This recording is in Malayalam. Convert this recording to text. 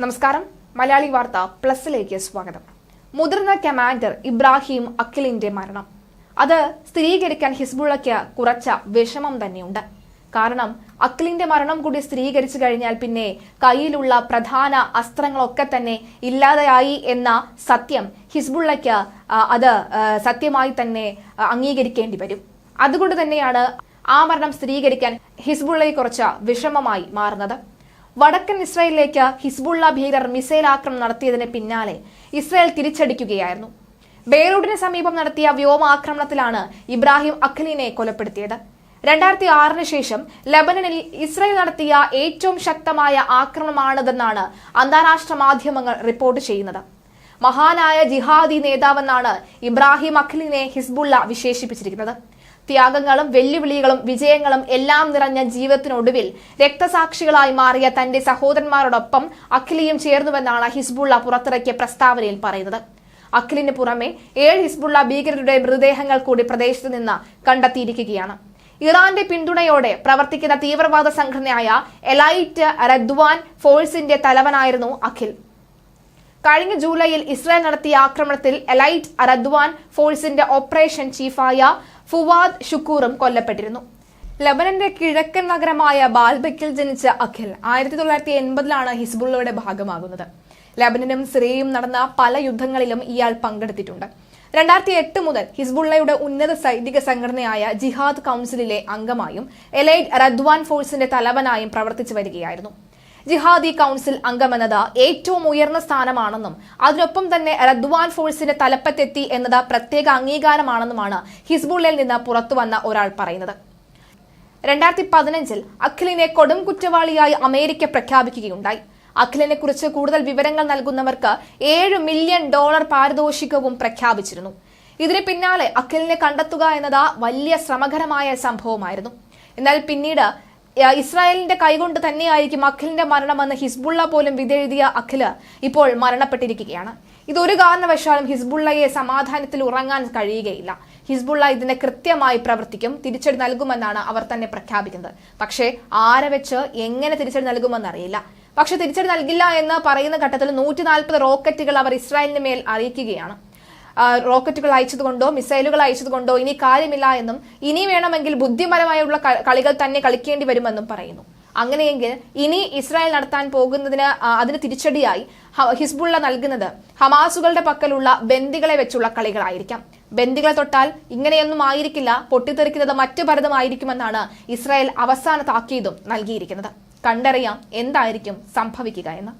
നമസ്കാരം. മലയാളി വാർത്ത പ്ലസിലേക്ക് സ്വാഗതം. മുതിർന്ന കമാൻഡർ ഇബ്രാഹിം അഖിലിന്റെ മരണം. അത് സ്ഥിരീകരിക്കാൻ ഹിസ്ബുള്ളയ്ക്ക് കുറച്ച വിഷമം തന്നെയുണ്ട്. കാരണം അഖിലിന്റെ മരണം കൂടി സ്ഥിരീകരിച്ചു കഴിഞ്ഞാൽ പിന്നെ കയ്യിലുള്ള പ്രധാന അസ്ത്രങ്ങളൊക്കെ തന്നെ ഇല്ലാതെയായി എന്ന സത്യം ഹിസ്ബുള്ളയ്ക്ക് അത് സത്യമായി തന്നെ അംഗീകരിക്കേണ്ടി വരും. അതുകൊണ്ട് തന്നെയാണ് ആ മരണം സ്ഥിരീകരിക്കാൻ ഹിസ്ബുള്ളയെ കുറച്ച് വിഷമമായി മാറുന്നത്. വടക്കൻ ഇസ്രായേലിലേക്ക് ഹിസ്ബുള്ള ഭീകരർ മിസൈൽ ആക്രമണം നടത്തിയതിന് പിന്നാലെ ഇസ്രായേൽ തിരിച്ചടിക്കുകയായിരുന്നു. ബെയ്റൂട്ടിന് സമീപം നടത്തിയ വ്യോമാക്രമണത്തിലാണ് ഇബ്രാഹിം അഖലിനെ കൊലപ്പെടുത്തിയത്. രണ്ടായിരത്തി ആറിന് ശേഷം ലബനനിൽ ഇസ്രായേൽ നടത്തിയ ഏറ്റവും ശക്തമായ ആക്രമണമാണിതെന്നാണ് അന്താരാഷ്ട്ര മാധ്യമങ്ങൾ റിപ്പോർട്ട് ചെയ്യുന്നത്. മഹാനായ ജിഹാദി നേതാവെന്നാണ് ഇബ്രാഹിം അഖിലിനെ ഹിസ്ബുള്ള വിശേഷിപ്പിച്ചിരിക്കുന്നത്. ത്യാഗങ്ങളും വെല്ലുവിളികളും വിജയങ്ങളും എല്ലാം നിറഞ്ഞ ജീവിതത്തിനൊടുവിൽ രക്തസാക്ഷികളായി മാറിയ തന്റെ സഹോദരന്മാരോടൊപ്പം അഖിലിയും ചേർന്നുവെന്നാണ് ഹിസ്ബുള്ള പുറത്തിറക്കിയ പ്രസ്താവനയിൽ പറയുന്നത്. അഖിലിന് പുറമെ ഏഴ് ഹിസ്ബുള്ള ഭീകരരുടെ മൃതദേഹങ്ങൾ കൂടി പ്രദേശത്ത് നിന്ന് കണ്ടെത്തിയിരിക്കുകയാണ്. ഇറാന്റെ പിന്തുണയോടെ പ്രവർത്തിക്കുന്ന തീവ്രവാദ സംഘടനയായ എലൈറ്റ് റദ്വാൻ ഫോഴ്സിന്റെ തലവനായിരുന്നു അഖിൽ. കഴിഞ്ഞ ജൂലൈയിൽ ഇസ്രായേൽ നടത്തിയ ആക്രമണത്തിൽ എലൈറ്റ് റദ്വാൻ ഫോഴ്സിന്റെ ഓപ്പറേഷൻ ചീഫായ ഫുവാദ് ഷുക്കൂറും കൊല്ലപ്പെട്ടിരുന്നു. ലബനന്റെ കിഴക്കൻ നഗരമായ ബാൽബക്കിൽ ജനിച്ച അഖിൽ ആയിരത്തി തൊള്ളായിരത്തി എൺപതിലാണ് ഹിസ്ബുള്ളയുടെ ഭാഗമാകുന്നത്. ലബനനും സിറിയയും നടന്ന പല യുദ്ധങ്ങളിലും ഇയാൾ പങ്കെടുത്തിട്ടുണ്ട്. രണ്ടായിരത്തി എട്ട് മുതൽ ഹിസ്ബുള്ളയുടെ ഉന്നത സൈനിക സംഘടനയായ ജിഹാദ് കൗൺസിലിലെ അംഗമായും എലൈഡ് റദ്വാൻ ഫോഴ്സിന്റെ തലവനായും പ്രവർത്തിച്ചു വരികയായിരുന്നു. ജിഹാദി കൗൺസിൽ അംഗമെന്നത് ഏറ്റവും ഉയർന്ന സ്ഥാനമാണെന്നും അതിനൊപ്പം തന്നെ റദ്വാൻ ഫോഴ്സിന്റെ തലപ്പത്തെത്തി എന്നത് പ്രത്യേക അംഗീകാരമാണെന്നുമാണ് ഹിസ്ബുള്ളിൽ നിന്ന് പുറത്തുവന്ന ഒരാൾ പറയുന്നത്. രണ്ടായിരത്തി പതിനഞ്ചിൽ അഖിലിനെ കൊടും കുറ്റവാളിയായി അമേരിക്ക പ്രഖ്യാപിക്കുകയുണ്ടായി. അഖിലിനെ കുറിച്ച് കൂടുതൽ വിവരങ്ങൾ നൽകുന്നവർക്ക് ഏഴ് മില്യൺ ഡോളർ പാരിതോഷികവും പ്രഖ്യാപിച്ചിരുന്നു. ഇതിന് പിന്നാലെ അഖിലിനെ കണ്ടെത്തുക എന്നത് വലിയ ശ്രമകരമായ സംഭവമായിരുന്നു. എന്നാൽ പിന്നീട് ഇസ്രായേലിന്റെ കൈകൊണ്ട് തന്നെയായിരിക്കും അഖിലിന്റെ മരണമെന്ന് ഹിസ്ബുള്ള പോലും വിധെഴുതിയ അഖിൽ ഇപ്പോൾ മരണപ്പെട്ടിരിക്കുകയാണ്. ഇതൊരു കാരണവശാലും ഹിസ്ബുള്ളയെ സമാധാനത്തിൽ ഉറങ്ങാൻ കഴിയുകയില്ല. ഹിസ്ബുള്ള ഇതിനെ കൃത്യമായി പ്രവർത്തിക്കും തിരിച്ചടി നൽകുമെന്നാണ് അവർ തന്നെ പ്രഖ്യാപിക്കുന്നത്. പക്ഷേ ആരെ വെച്ച് എങ്ങനെ തിരിച്ചടി നൽകുമെന്നറിയില്ല. പക്ഷെ തിരിച്ചടി നൽകില്ല എന്ന് പറയുന്ന ഘട്ടത്തിൽ നൂറ്റി റോക്കറ്റുകൾ അവർ ഇസ്രായേലിന് മേൽ അറിയിക്കുകയാണ്. റോക്കറ്റുകൾ അയച്ചതുകൊണ്ടോ മിസൈലുകൾ അയച്ചതുകൊണ്ടോ ഇനി കാര്യമില്ല എന്നും ഇനി വേണമെങ്കിൽ ബുദ്ധിപരമായുള്ള കളികൾ തന്നെ കളിക്കേണ്ടി വരുമെന്നും പറയുന്നു. അങ്ങനെയെങ്കിൽ ഇനി ഇസ്രായേൽ നടത്താൻ പോകുന്നതിന് അതിന് തിരിച്ചടിയായി ഹിസ്ബുള്ള നൽകുന്നത് ഹമാസുകളുടെ പക്കലുള്ള ബന്ദികളെ വെച്ചുള്ള കളികളായിരിക്കാം. ബന്ദികളെ തൊട്ടാൽ ഇങ്ങനെയൊന്നും ആയിരിക്കില്ല പൊട്ടിത്തെറിക്കുന്നത് മറ്റു പലതുമായിരിക്കുമെന്നാണ് ഇസ്രായേൽ അവസാന താക്കീതും നൽകിയിരിക്കുന്നത്. കണ്ടറിയാം എന്തായിരിക്കും സംഭവിക്കുക എന്ന്.